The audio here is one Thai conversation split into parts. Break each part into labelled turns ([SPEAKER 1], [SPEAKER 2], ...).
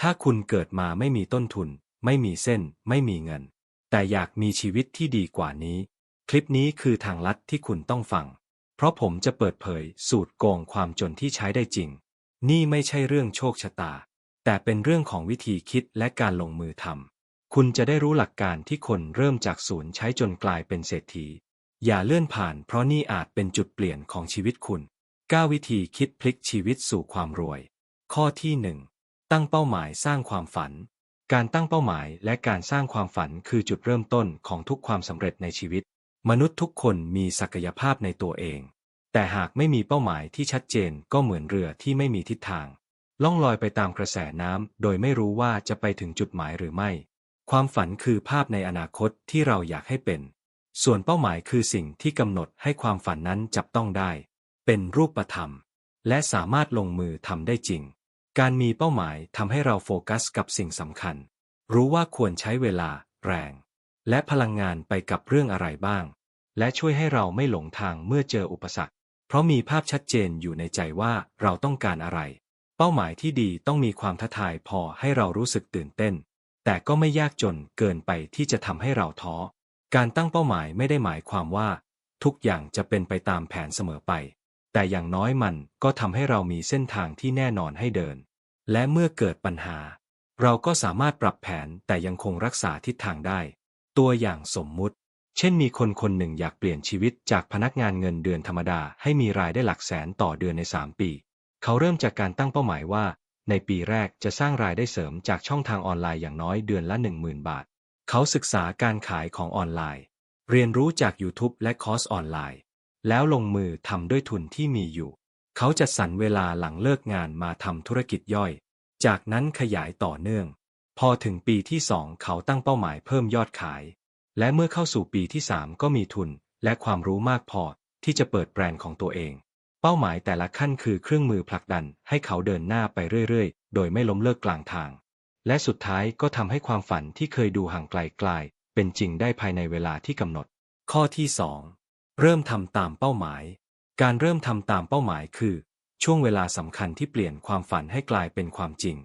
[SPEAKER 1] ถ้าคุณเกิดมาไม่มีต้นทุน ไม่มีเส้น ไม่มีเงิน แต่อยากมีชีวิตที่ดีกว่านี้ คลิปนี้คือทางลัดที่คุณต้องฟัง เพราะผมจะเปิดเผยสูตรโกงความจนที่ใช้ได้จริง นี่ไม่ใช่เรื่องโชคชะตา แต่เป็นเรื่องของวิธีคิดและการลงมือทำคุณจะได้รู้หลักการที่คนเริ่มจากศูนย์ใช้จนกลายเป็นเศรษฐี อย่าเลื่อนผ่านเพราะนี่อาจเป็นจุดเปลี่ยนของชีวิตคุณ 9 วิธีคิดพลิกชีวิตสู่ความรวย ข้อที่ 1 ตั้งเป้าหมายสร้างความฝัน การตั้งเป้าหมายและการสร้างความฝันคือจุดเริ่มต้นของทุกความสำเร็จในชีวิต มนุษย์ทุกคนมีศักยภาพในตัวเอง แต่หากไม่มีเป้าหมายที่ชัดเจนก็เหมือนเรือที่ไม่มีทิศทาง ล่องลอยไปตามกระแสน้ำโดยไม่รู้ว่าจะไปถึงจุดหมายหรือไม่ ความฝันคือภาพในอนาคตที่เราอยากให้เป็น ส่วนเป้าหมายคือสิ่งที่กำหนดให้ความฝันนั้นจับต้องได้ เป็นรูปธรรม และสามารถลงมือทำได้จริง การมีเป้าหมายทำให้เราโฟกัสกับสิ่งสำคัญ รู้ว่าควรใช้เวลา แรง และพลังงานไปกับเรื่องอะไรบ้าง และช่วยให้เราไม่หลงทางเมื่อเจออุปสรรค เพราะมีภาพชัดเจนอยู่ในใจว่าเราต้องการอะไร เป้าหมายที่ดีต้องมีความท้าทายพอให้เรารู้สึกตื่นเต้น แต่ก็ไม่ยากจนเกินไปที่จะทำให้เราท้อ การตั้งเป้าหมายไม่ได้หมายความว่า ทุกอย่างจะเป็นไปตามแผนเสมอไป แต่อย่างน้อยมันก็ทำให้เรามีเส้นทางที่แน่นอนให้เดิน และเมื่อเกิดปัญหา เราก็สามารถปรับแผนแต่ยังคงรักษาทิศทางได้ ตัวอย่างสมมุติ เช่นมีคนคนหนึ่งอยากเปลี่ยนชีวิตจากพนักงานเงินเดือนธรรมดาให้มีรายได้หลักแสนต่อเดือนใน 3 ปี เขาเริ่มจากการตั้งเป้าหมายว่า ในปีแรกจะสร้างรายได้เสริมจากช่องทางออนไลน์อย่างน้อยเดือนละ 10,000 บาท เขาศึกษาการขายของออนไลน์ เรียนรู้จาก YouTube และคอร์สออนไลน์ แล้วลงมือทำด้วยทุนที่มีอยู่ เขาจัดสรรเวลาหลังเลิกงานมาทำธุรกิจย่อย จากนั้นขยายต่อเนื่อง พอถึงปีที่สองเขาตั้งเป้าหมายเพิ่มยอดขาย และเมื่อเข้าสู่ปีที่สามก็มีทุน และความรู้มากพอที่จะเปิดแบรนด์ของตัวเอง เป้าหมายแต่ละขั้นคือเครื่องมือผลักดันให้เขาเดินหน้าไปเรื่อยๆ โดยไม่ล้มเลิกกลางทาง และสุดท้ายก็ทำให้ความฝันที่เคยดูห่างไกลกลายเป็นจริงได้ภายในเวลาที่กำหนด ข้อที่ 2 เริ่มทำตามเป้าหมาย การเริ่มทำตามเป้าหมายคือ ช่วงเวลาสำคัญที่เปลี่ยนความฝันให้กลายเป็นความจริง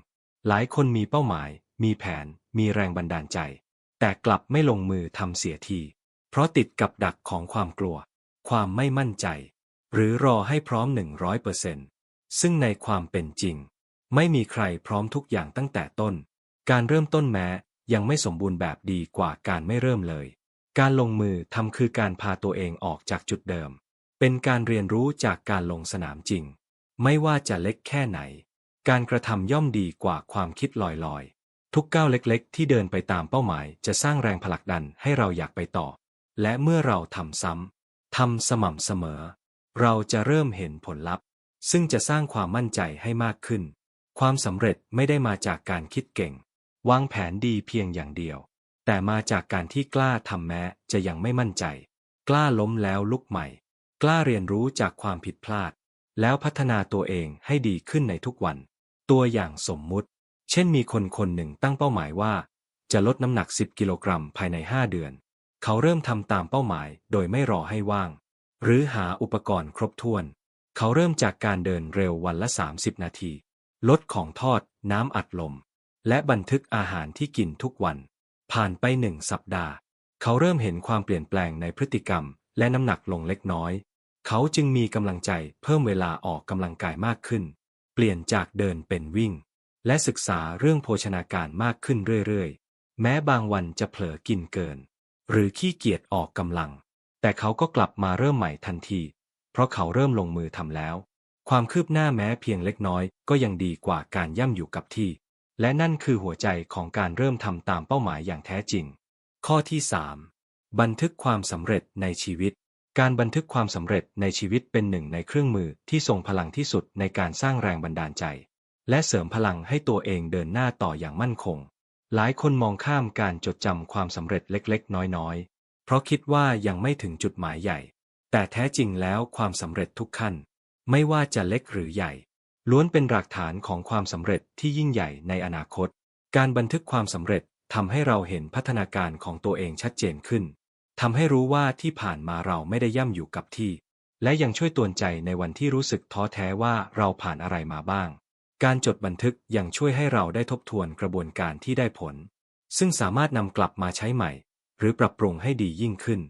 [SPEAKER 1] หลายคนมีเป้าหมาย มีแผน มีแรงบันดาลใจ แต่กลับไม่ลงมือทำเสียที เพราะติดกับดักของความกลัว ความไม่มั่นใจ หรือรอให้พร้อม 100%ซึ่งในความเป็นจริง ไม่มีใครพร้อมทุกอย่างตั้งแต่ต้น การเริ่มต้นแม้ยังไม่สมบูรณ์แบบดีกว่าการไม่เริ่มเลย การลงมือทำคือการพาตัวเองออกจากจุดเดิม เป็นการเรียนรู้จากการลงสนามจริง ไม่ว่าจะเล็กแค่ไหน การกระทำย่อมดีกว่าความคิดลอยๆ ทุกก้าวเล็กๆ ที่เดินไปตามเป้าหมาย จะสร้างแรงผลักดันให้เราอยากไปต่อ และเมื่อเราทำซ้ำทำสม่ำเสมอ เราจะเริ่มเห็นผลลัพธ์ ซึ่งจะสร้างความมั่นใจให้มากขึ้น ความสำเร็จไม่ได้มาจากการคิดเก่ง วางแผนดีเพียงอย่างเดียว แต่มาจากการที่กล้าทำแม้จะยังไม่มั่นใจ กล้าล้มแล้วลุกใหม่ กล้าเรียนรู้จากความผิดพลาด แล้วพัฒนาตัวเองให้ดีขึ้นในทุกวัน ตัวอย่างสมมุติ เช่นมีคนคนหนึ่งตั้งเป้าหมายว่า จะลดน้ำหนัก 10 กิโลกรัมภายใน 5 เดือน เขาเริ่มทำตามเป้าหมายโดยไม่รอให้ว่าง หรือหาอุปกรณ์ครบถ้วน เขาเริ่มจากการเดินเร็ววันละ 30 นาที ลดของทอด น้ำอัดลม และบันทึกอาหารที่กินทุกวัน ผ่านไปหนึ่งสัปดาห์ เขาเริ่มเห็นความเปลี่ยนแปลงในพฤติกรรมและน้ำหนักลงเล็กน้อย เขาจึงมีกำลังใจเพิ่มเวลาออกกำลังกายมากขึ้น เปลี่ยนจากเดินเป็นวิ่ง และศึกษาเรื่องโภชนาการมากขึ้นเรื่อยๆ แม้บางวันจะเผลอกินเกิน หรือขี้เกียจออกกำลัง แต่เขาก็กลับมาเริ่มใหม่ทันที เพราะเขาเริ่มลงมือทำแล้ว ความคืบหน้าแม้เพียงเล็กน้อย ก็ยังดีกว่าการย่ำอยู่กับที่ และนั่นคือหัวใจของการเริ่มทำตามเป้าหมายอย่างแท้จริง ข้อที่ 3 บันทึกความสำเร็จในชีวิต การบันทึกความสำเร็จในชีวิตเป็นหนึ่งในเครื่องมือที่ทรงพลังที่สุดในการสร้างแรงบันดาลใจ และเสริมพลังให้ตัวเองเดินหน้าต่ออย่างมั่นคง หลายคนมองข้ามการจดจำความสำเร็จเล็กๆ น้อยๆ เพราะคิดว่ายังไม่ถึงจุดหมายใหญ่ แต่แท้จริงแล้วความสำเร็จทุกขั้น ไม่ว่าจะเล็กหรือใหญ่ ล้วนเป็นหลักฐานของความสำเร็จที่ยิ่งใหญ่ในอนาคต การบันทึกความสำเร็จทำให้เราเห็นพัฒนาการของตัวเองชัดเจนขึ้น ทำให้รู้ว่าที่ผ่านมาเราไม่ได้ย่ำอยู่กับที่ และยังช่วยตวนใจในวันที่รู้สึกท้อแท้ว่าเราผ่านอะไรมาบ้าง การจดบันทึกยังช่วยให้เราได้ทบทวนกระบวนการที่ได้ผล ซึ่งสามารถนำกลับมาใช้ใหม่ หรือปรับปรุงให้ดียิ่งขึ้น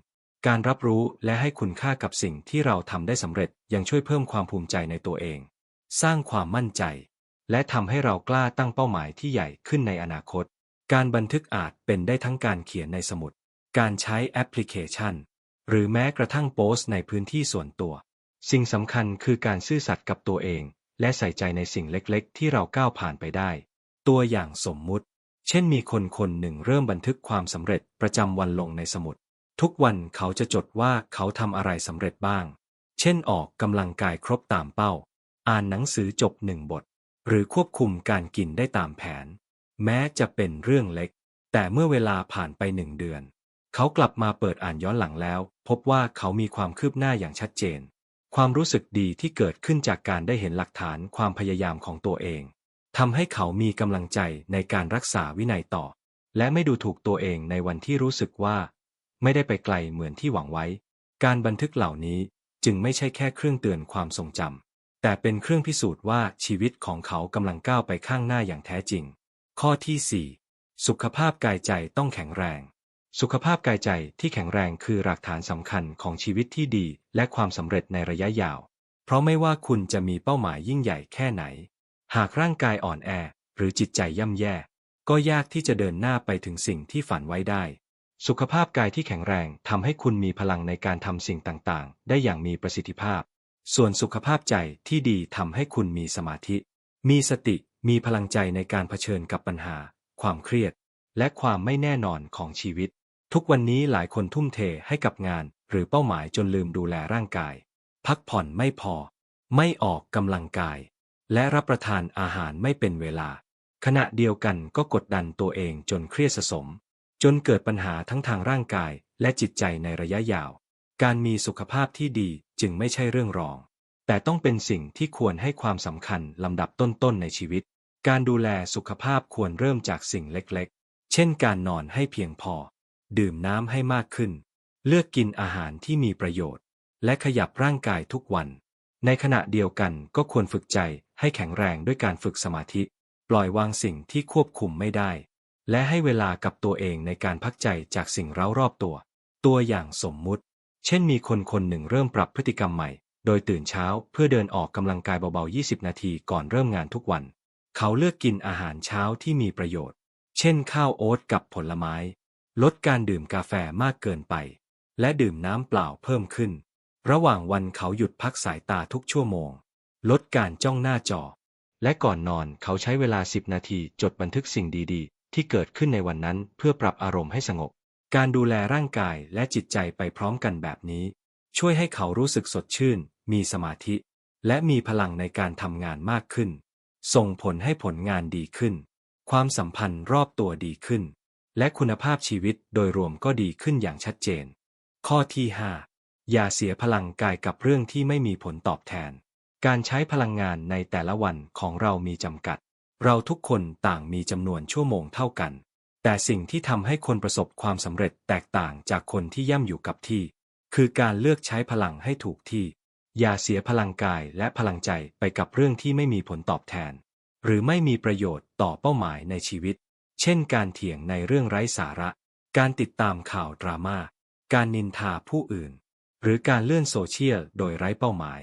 [SPEAKER 1] การรับรู้และให้คุณค่ากับสิ่งที่เราทำได้สำเร็จยังช่วยเพิ่มความภูมิใจในตัวเอง สร้างความมั่นใจ และทำให้เรากล้าตั้งเป้าหมายที่ใหญ่ขึ้นในอนาคต การบันทึกอาจเป็นได้ทั้งการเขียนในสมุด การใช้แอปพลิเคชัน หรือแม้กระทั่งโพสต์ในพื้นที่ส่วนตัว สิ่งสำคัญคือการซื่อสัตย์กับตัวเอง และใส่ใจในสิ่งเล็กๆ ที่เราก้าวผ่านไปได้ ตัวอย่างสมมุติ เช่นมีคนคนหนึ่งเริ่มบันทึกความสำเร็จประจำวันลงในสมุด ทุกวันเขาจะจดว่าเขาทำอะไรสำเร็จบ้าง เช่นออกกำลังกายครบตามเป้า อ่านหนังสือจบหนึ่งบท หรือควบคุมการกินได้ตามแผน แม้จะเป็นเรื่องเล็ก แต่เมื่อเวลาผ่านไปหนึ่งเดือน เขากลับมาเปิดอ่านย้อนหลังแล้ว พบว่าเขามีความคืบหน้าอย่างชัดเจน ความรู้สึกดีที่เกิดขึ้นจากการได้เห็นหลักฐานความพยายามของตัวเองทำให้เขามีกำลังใจในการรักษาวินัยต่อ และไม่ดูถูกตัวเองในวันที่รู้สึกว่า ไม่ได้ไปไกลเหมือนที่หวังไว้ การบันทึกเหล่านี้จึงไม่ใช่แค่เครื่องเตือนความทรงจำแต่เป็นเครื่องพิสูจน์ว่าชีวิตของเขากำลังก้าวไปข้างหน้าอย่างแท้จริง ข้อที่ 4 สุขภาพกายใจต้องแข็งแรง สุขภาพกายใจที่แข็งแรงคือหลักฐานสำคัญของชีวิตที่ดี และความสำเร็จในระยะยาว เพราะไม่ว่าคุณจะมีเป้าหมายยิ่งใหญ่แค่ไหน หากร่างกายอ่อนแอ หรือจิตใจย่ำแย่ ก็ยากที่จะเดินหน้าไปถึงสิ่งที่ฝันไว้ได้ สุขภาพกายที่แข็งแรงทำให้คุณมีพลังในการทำสิ่งต่างๆ ได้อย่างมีประสิทธิภาพ ส่วนสุขภาพใจที่ดีทำให้คุณมีสมาธิ มีสติ มีพลังใจในการเผชิญกับปัญหา ความเครียด และความไม่แน่นอนของชีวิต ทุกวันนี้หลายคนทุ่มเทให้กับงาน หรือเป้าหมายจนลืมดูแลร่างกาย พักผ่อนไม่พอ ไม่ออกกำลังกาย และรับประทานอาหารไม่เป็นเวลา ขณะเดียวกันก็กดดันตัวเองจนเครียดสะสม จนเกิดปัญหาทั้งทางร่างกายและจิตใจในระยะยาว การมีสุขภาพที่ดีจึงไม่ใช่เรื่องรอง แต่ต้องเป็นสิ่งที่ควรให้ความสำคัญลำดับต้นๆในชีวิต การดูแลสุขภาพควรเริ่มจากสิ่งเล็กๆ เช่นการนอนให้เพียงพอ ดื่มน้ำให้มากขึ้น เลือกกินอาหารที่มีประโยชน์ และขยับร่างกายทุกวัน ในขณะเดียวกันก็ควรฝึกใจให้แข็งแรงด้วยการฝึกสมาธิ ปล่อยวางสิ่งที่ควบคุมไม่ได้ และให้เวลากับตัวเองในการพักใจจากสิ่งเร้ารอบตัว ตัวอย่างสมมุติ เช่นมีคนคนหนึ่งเริ่มปรับพฤติกรรมใหม่ โดยตื่นเช้าเพื่อเดินออกกำลังกายเบาๆ 20 นาทีก่อนเริ่มงานทุกวัน เขาเลือกกินอาหารเช้าที่มีประโยชน์ เช่นข้าวโอ๊ตกับผลไม้ ลดการดื่มกาแฟมากเกินไป และดื่มน้ำเปล่าเพิ่มขึ้น ระหว่างวันเขาหยุดพักสายตาทุกชั่วโมง ลดการจ้องหน้าจอ และก่อนนอนเขาใช้เวลา10นาทีจดบันทึกสิ่งดีๆ ที่เกิดขึ้นในวันนั้นเพื่อปรับอารมณ์ให้สงบ การดูแลร่างกายและจิตใจไปพร้อมกันแบบนี้ ช่วยให้เขารู้สึกสดชื่น มีสมาธิ และมีพลังในการทำงานมากขึ้น ส่งผลให้ผลงานดีขึ้น ความสัมพันธ์รอบตัวดีขึ้น และคุณภาพชีวิตโดยรวมก็ดีขึ้นอย่างชัดเจน ข้อที่ 5 อย่าเสียพลังกายกับเรื่องที่ไม่มีผลตอบแทน การใช้พลังงานในแต่ละวันของเรามีจำกัด เราทุกคนต่างมีจำนวนชั่วโมงเท่ากัน แต่สิ่งที่ทำให้คนประสบความสำเร็จแตกต่างจากคนที่ย่ำอยู่กับที่ คือการเลือกใช้พลังให้ถูกที่ อย่าเสียพลังกายและพลังใจไปกับเรื่องที่ไม่มีผลตอบแทน หรือไม่มีประโยชน์ต่อเป้าหมายในชีวิต เช่นการเถียงในเรื่องไร้สาระ การติดตามข่าวดราม่า การนินทาผู้อื่น หรือการเลื่อนโซเชียลโดยไร้เป้าหมาย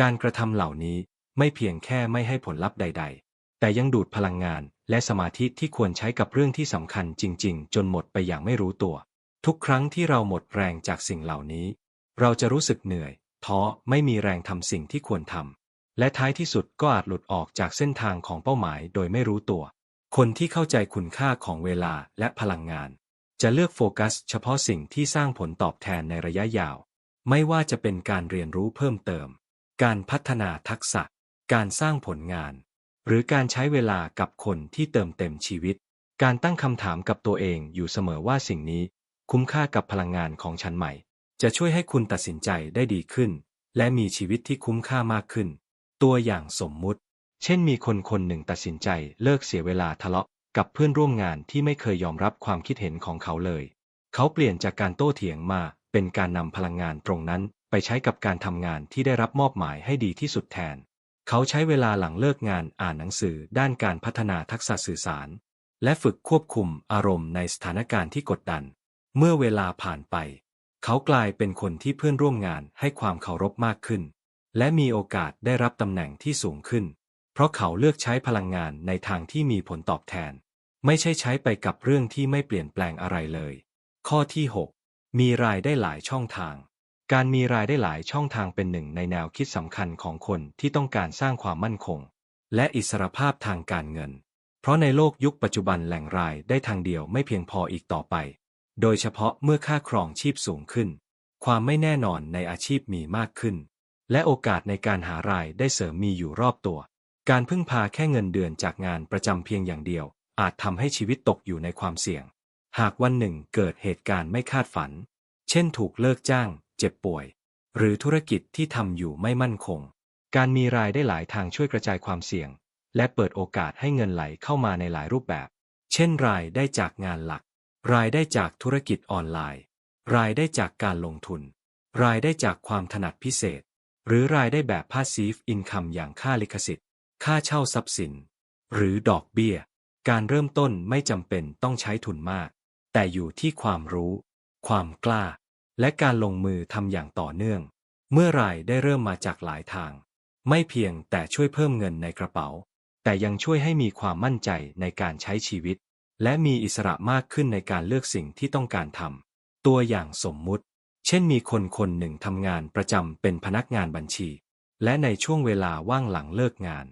[SPEAKER 1] การกระทำเหล่านี้ไม่เพียงแค่ไม่ให้ผลลัพธ์ใด ๆ แต่ยังดูดพลังงานและสมาธิที่ควรใช้กับเรื่องที่สำคัญจริง ๆ จนหมดไปอย่างไม่รู้ตัว ทุกครั้งที่เราหมดแรงจากสิ่งเหล่านี้ เราจะรู้สึกเหนื่อยท้อไม่มีแรงทำสิ่งที่ควรทำและท้ายที่สุดก็อาจหลุดออกจากเส้นทางของเป้าหมายโดยไม่รู้ตัว คนที่เข้าใจคุณค่าของเวลาและพลังงาน จะเลือกโฟกัสเฉพาะสิ่งที่สร้างผลตอบแทนในระยะยาว ไม่ว่าจะเป็นการเรียนรู้เพิ่มเติม การพัฒนาทักษะ การสร้างผลงาน หรือการใช้เวลากับคนที่เติมเต็มชีวิต การตั้งคำถามกับตัวเองอยู่เสมอว่าสิ่งนี้ คุ้มค่ากับพลังงานของฉันไหม จะช่วยให้คุณตัดสินใจได้ดีขึ้น และมีชีวิตที่คุ้มค่ามากขึ้น ตัวอย่างสมมุติ เช่นมีคนคนหนึ่งตัดสินใจเลิกเสียเวลาทะเลาะกับเพื่อนร่วมงานที่ไม่เคยยอมรับความคิดเห็นของเขาเลย เขาเปลี่ยนจากการโต้เถียงมาเป็นการนำพลังงานตรงนั้นไปใช้กับการทำงานที่ได้รับมอบหมายให้ดีที่สุดแทน เขาใช้เวลาหลังเลิกงานอ่านหนังสือด้านการพัฒนาทักษะสื่อสาร และฝึกควบคุมอารมณ์ในสถานการณ์ที่กดดัน เมื่อเวลาผ่านไป เขากลายเป็นคนที่เพื่อนร่วมงานให้ความเคารพมากขึ้น และมีโอกาสได้รับตำแหน่งที่สูงขึ้น เพราะเขาเลือกใช้พลังงานในทางที่มีผลตอบแทน ไม่ใช่ใช้ไปกับเรื่องที่ไม่เปลี่ยนแปลงอะไรเลย ข้อที่ 6 มีรายได้หลายช่องทาง การมีรายได้หลายช่องทางเป็นหนึ่งในแนวคิดสำคัญของคนที่ต้องการสร้างความมั่นคง และอิสรภาพทางการเงิน เพราะในโลกยุคปัจจุบันแหล่งรายได้ทางเดียวไม่เพียงพออีกต่อไป โดยเฉพาะเมื่อค่าครองชีพสูงขึ้น ความไม่แน่นอนในอาชีพมีมากขึ้น และโอกาสในการหารายได้เสริมมีอยู่รอบตัว การพึ่งพาแค่เงินเดือนจากงานประจำเพียงอย่างเดียว อาจทำให้ชีวิตตกอยู่ในความเสี่ยง หากวันหนึ่งเกิดเหตุการณ์ไม่คาดฝัน เช่นถูกเลิกจ้าง เจ็บป่วย หรือธุรกิจที่ทำอยู่ไม่มั่นคง การมีรายได้หลายทางช่วยกระจายความเสี่ยง และเปิดโอกาสให้เงินไหลเข้ามาในหลายรูปแบบ เช่น รายได้จากงานหลัก รายได้จากธุรกิจออนไลน์ รายได้จากการลงทุน รายได้จากความถนัดพิเศษ หรือรายได้แบบ passive income อย่างค่าลิขสิทธิ์ ค่าเช่าทรัพย์สิน หรือดอกเบี้ย การเริ่มต้นไม่จำเป็นต้องใช้ทุนมาก แต่อยู่ที่ความรู้ ความกล้า และการลงมือทำอย่างต่อเนื่อง เมื่อไรได้เริ่มมาจากหลายทาง ไม่เพียงแต่ช่วยเพิ่มเงินในกระเป๋า แต่ยังช่วยให้มีความมั่นใจในการใช้ชีวิต และมีอิสระมากขึ้นในการเลือกสิ่งที่ต้องการทำตัวอย่างสมมุติ เช่นมีคนคนหนึ่งทำงานประจำเป็นพนักงานบัญชี และในช่วงเวลาว่างหลังเลิกงาน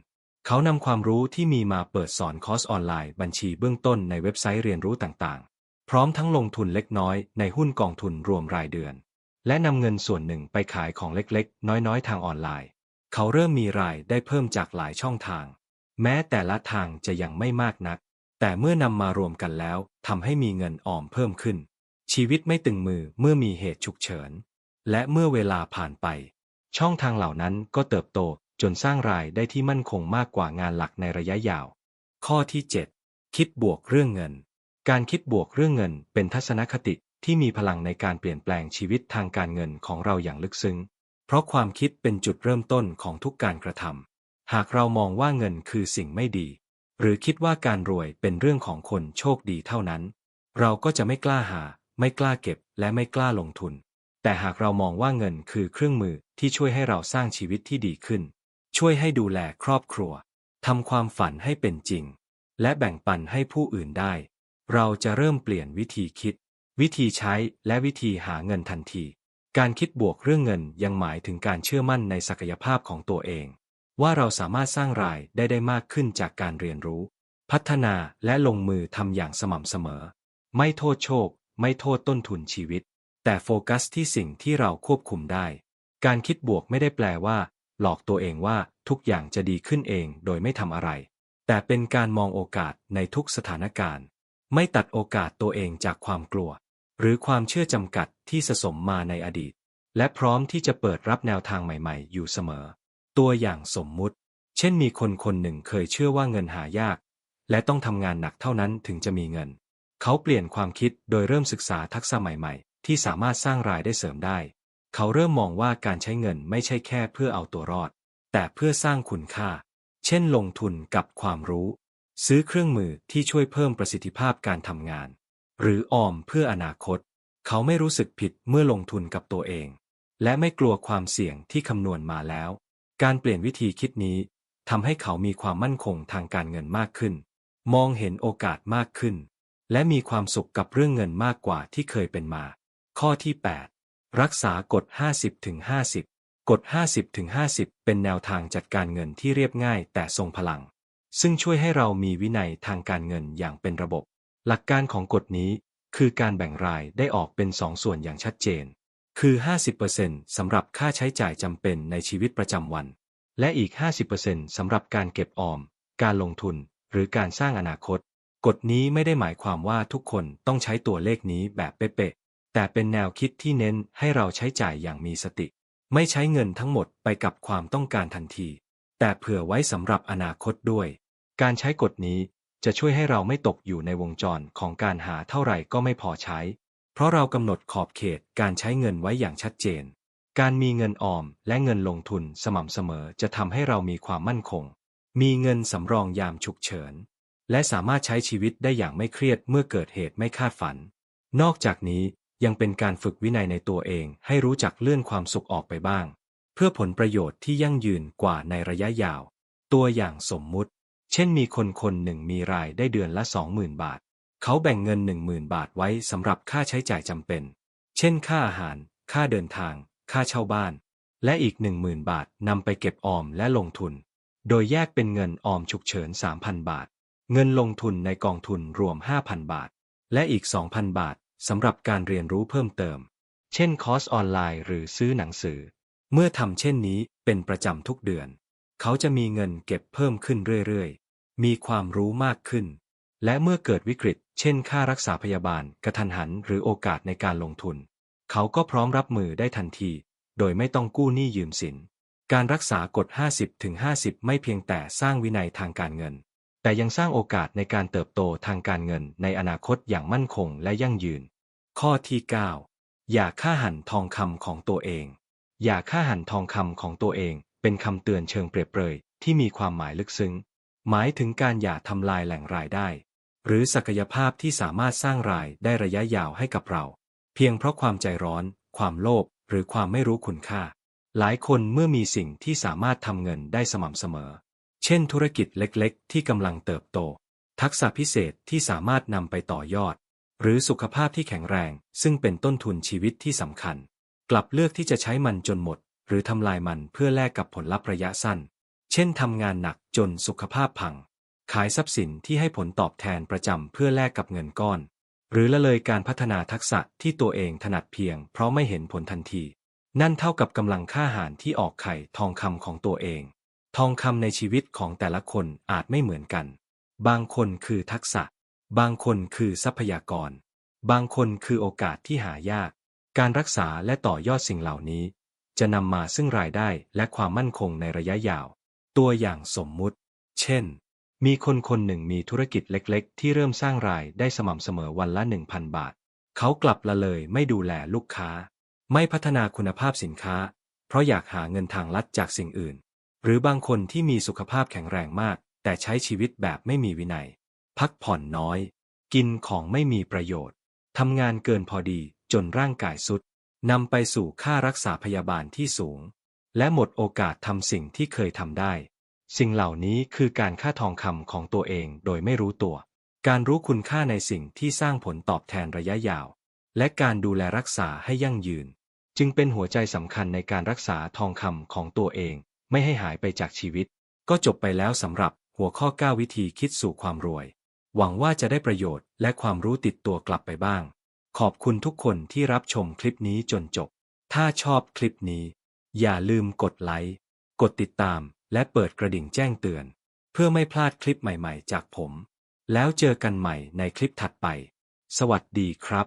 [SPEAKER 1] เขานำความรู้ที่มีมาเปิดสอนคอร์สออนไลน์บัญชีเบื้องต้นในเว็บไซต์เรียนรู้ต่างๆ พร้อมทั้งลงทุนเล็กน้อยในหุ้นกองทุนรวมรายเดือน และนำเงินส่วนหนึ่งไปขายของเล็กๆ น้อยๆ ทางออนไลน์ เขาเริ่มมีรายได้เพิ่มจากหลายช่องทาง แม้แต่ละทางจะยังไม่มากนัก แต่เมื่อนำมารวมกันแล้วทำให้มีเงินออมเพิ่มขึ้น ชีวิตไม่ตึงมือเมื่อมีเหตุฉุกเฉิน และเมื่อเวลาผ่านไป ช่องทางเหล่านั้นก็เติบโต จนสร้างรายได้ที่มั่นคงมากกว่างานหลักในระยะยาว ข้อที่ 7 คิดบวกเรื่องเงิน การคิดบวกเรื่องเงินเป็นทัศนคติที่มีพลังในการเปลี่ยนแปลงชีวิตทางการเงินของเราอย่างลึกซึ้ง เพราะความคิดเป็นจุดเริ่มต้นของทุกการกระทำหากเรามองว่าเงินคือสิ่งไม่ดี หรือคิดว่าการรวยเป็นเรื่องของคนโชคดีเท่านั้น เราก็จะไม่กล้าหา ไม่กล้าเก็บ และไม่กล้าลงทุน แต่หากเรามองว่าเงินคือเครื่องมือที่ช่วยให้เราสร้างชีวิตที่ดีขึ้น ช่วยให้ดูแลครอบครัวทำความฝันให้เป็นจริง และแบ่งปันให้ผู้อื่นได้ เราจะเริ่มเปลี่ยนวิธีคิด วิธีใช้และวิธีหาเงินทันที การคิดบวกเรื่องเงินยังหมายถึงการเชื่อมั่นในศักยภาพของตัวเอง ว่าเราสามารถสร้างรายได้ได้มากขึ้นจากการเรียนรู้ พัฒนาและลงมือทำอย่างสม่ำเสมอ ไม่โทษโชค ไม่โทษต้นทุนชีวิต แต่โฟกัสที่สิ่งที่เราควบคุมได้ การคิดบวกไม่ได้แปลว่า หลอกตัวเองว่าทุกอย่างจะดีขึ้นเองโดยไม่ทำอะไร แต่เป็นการมองโอกาสในทุกสถานการณ์ ไม่ตัดโอกาสตัวเองจากความกลัว หรือความเชื่อจำกัดที่สะสมมาในอดีต และพร้อมที่จะเปิดรับแนวทางใหม่ๆ อยู่เสมอ ตัวอย่างสมมุติ เช่นมีคนคนหนึ่งเคยเชื่อว่าเงินหายาก และต้องทำงานหนักเท่านั้นถึงจะมีเงิน เขาเปลี่ยนความคิดโดยเริ่มศึกษาทักษะใหม่ๆ ที่สามารถสร้างรายได้เสริมได้ เขาเริ่มมองว่าการใช้เงินไม่ใช่แค่เพื่อเอาตัวรอด แต่เพื่อสร้างคุณค่า เช่นลงทุนกับความรู้ ซื้อเครื่องมือที่ช่วยเพิ่มประสิทธิภาพการทำงาน หรือออมเพื่ออนาคต เขาไม่รู้สึกผิดเมื่อลงทุนกับตัวเอง และไม่กลัวความเสี่ยงที่คำนวณมาแล้ว การเปลี่ยนวิธีคิดนี้ทำให้เขามีความมั่นคงทางการเงินมากขึ้น มองเห็นโอกาสมากขึ้น และมีความสุขกับเรื่องเงินมากกว่าที่เคยเป็นมา ข้อที่ 8 รักษากฎ 50-50กฎ 50-50เป็นแนวทางจัดการเงินที่เรียบง่ายแต่ทรงพลัง ซึ่งช่วยให้เรามีวินัยทางการเงินอย่างเป็นระบบ หลักการของกฎนี้ คือการแบ่งรายได้ออกเป็นสองส่วนอย่างชัดเจน คือ 50%สำหรับค่าใช้จ่ายจำเป็นในชีวิตประจำวัน และอีก 50%สำหรับการเก็บออม การลงทุน หรือการสร้างอนาคต กฎนี้ไม่ได้หมายความว่าทุกคนต้องใช้ตัวเลขนี้แบบเป๊ะ แต่เป็นแนวคิดที่เน้นให้เราใช้จ่ายอย่างมีสติ ไม่ใช้เงินทั้งหมดไปกับความต้องการทันที แต่เผื่อไว้สำหรับอนาคตด้วย การใช้กฎนี้จะช่วยให้เราไม่ตกอยู่ในวงจรของการหาเท่าไหร่ก็ไม่พอใช้ เพราะเรากำหนดขอบเขตการใช้เงินไว้อย่างชัดเจน การมีเงินออมและเงินลงทุนสม่ำเสมอจะทำให้เรามีความมั่นคง มีเงินสำรองยามฉุกเฉิน และสามารถใช้ชีวิตได้อย่างไม่เครียดเมื่อเกิดเหตุไม่คาดฝัน นอกจากนี้ ยังเป็นการฝึกวินัยในตัวเองให้รู้จักเลื่อนความสุขออกไปบ้าง เพื่อผลประโยชน์ที่ยั่งยืนกว่าในระยะยาว ตัวอย่างสมมุติ เช่นมีคนคนหนึ่งมีรายได้เดือนละ20,000 บาท เขาแบ่งเงิน 10,000 บาทไว้สำหรับค่าใช้จ่ายจำเป็น เช่น ค่าอาหาร ค่าเดินทาง ค่าเช่าบ้าน และอีก 10,000 บาทนำไปเก็บออมและลงทุน โดยแยกเป็นเงินออมฉุกเฉิน 3,000 บาท เงินลงทุนในกองทุนรวม 5,000 บาท และอีก 2,000 บาท สำหรับการเรียนรู้เพิ่มเติม เช่นคอร์สออนไลน์หรือซื้อหนังสือ เมื่อทำเช่นนี้เป็นประจำทุกเดือน เขาจะมีเงินเก็บเพิ่มขึ้นเรื่อยๆ มีความรู้มากขึ้น และเมื่อเกิดวิกฤต เช่น ค่ารักษาพยาบาลกระทันหันหรือโอกาสในการลงทุน เขาก็พร้อมรับมือได้ทันที โดยไม่ต้องกู้หนี้ยืมสิน การรักษากฎ 50-50 ไม่เพียงแต่สร้างวินัยทางการเงิน แต่ยังสร้างโอกาสในการเติบโตทางการเงินในอนาคตอย่างมั่นคงและยั่งยืน ข้อที่ 9 อย่าฆ่าหันทองคำของตัวเอง อย่าฆ่าหันทองคำของตัวเอง เป็นคำเตือนเชิงเปรียบเปรยที่มีความหมายลึกซึ้ง หมายถึงการอย่าทำลายแหล่งรายได้ หรือศักยภาพที่สามารถสร้างรายได้ระยะยาวให้กับเรา เพียงเพราะความใจร้อน ความโลภหรือความไม่รู้คุณค่า หลายคนเมื่อมีสิ่งที่สามารถทำเงินได้สม่ำเสมอ เช่นธุรกิจเล็กๆ ที่กำลังเติบโต ทักษะพิเศษที่สามารถนำไปต่อยอด หรือสุขภาพที่แข็งแรง ซึ่งเป็นต้นทุนชีวิตที่สำคัญ กลับเลือกที่จะใช้มันจนหมด หรือทำลายมันเพื่อแลกกับผลลัพธ์ระยะสั้น เช่นทำงานหนักจนสุขภาพพัง ขายทรัพย์สินที่ให้ผลตอบแทนประจำเพื่อแลกกับเงินก้อน หรือละเลยการพัฒนาทักษะที่ตัวเองถนัดเพียง เพราะไม่เห็นผลทันที นั่นเท่ากับกำลังค่าหารที่ออกไข่ทองคำของตัวเอง ทองคำในชีวิตของแต่ละคนอาจไม่เหมือนกัน บางคนคือทักษะ บางคนคือทรัพยากร บางคนคือโอกาสที่หายาก การรักษาและต่อยอดสิ่งเหล่านี้ จะนำมาซึ่งรายได้และความมั่นคงในระยะยาว ตัวอย่างสมมุติ เช่น มีคนคนหนึ่งมีธุรกิจเล็กๆ ที่เริ่มสร้างรายได้สม่ำเสมอวันละ 1,000 บาท เขากลับละเลยไม่ดูแลลูกค้า ไม่พัฒนาคุณภาพสินค้า เพราะอยากหาเงินทางลัดจากสิ่งอื่น หรือบางคนที่มีสุขภาพแข็งแรงมาก แต่ใช้ชีวิตแบบไม่มีวินัย พักผ่อนน้อย กินของไม่มีประโยชน์ทำงานเกินพอดีจนร่างกายสุดนำไปสู่ค่ารักษาพยาบาลที่สูง และหมดโอกาสทำสิ่งที่เคยทำได้ สิ่งเหล่านี้คือการค่าทองคำของตัวเองโดยไม่รู้ตัว การรู้คุณค่าในสิ่งที่สร้างผลตอบแทนระยะยาว และการดูแลรักษาให้ยั่งยืน จึงเป็นหัวใจสำคัญในการรักษาทองคำของตัวเอง ไม่ให้หายไปจากชีวิต ก็จบไปแล้วสำหรับหัวข้อ 9 วิธีคิดสู่ความรวย หวังว่าจะได้ประโยชน์และความรู้ติดตัวกลับไปบ้าง ขอบคุณทุกคนที่รับชมคลิปนี้จนจบ ถ้าชอบคลิปนี้ อย่าลืมกดไลค์ กดติดตาม และเปิดกระดิ่งแจ้งเตือน เพื่อไม่พลาดคลิปใหม่ๆ จากผม แล้วเจอกันใหม่ในคลิปถัดไป สวัสดีครับ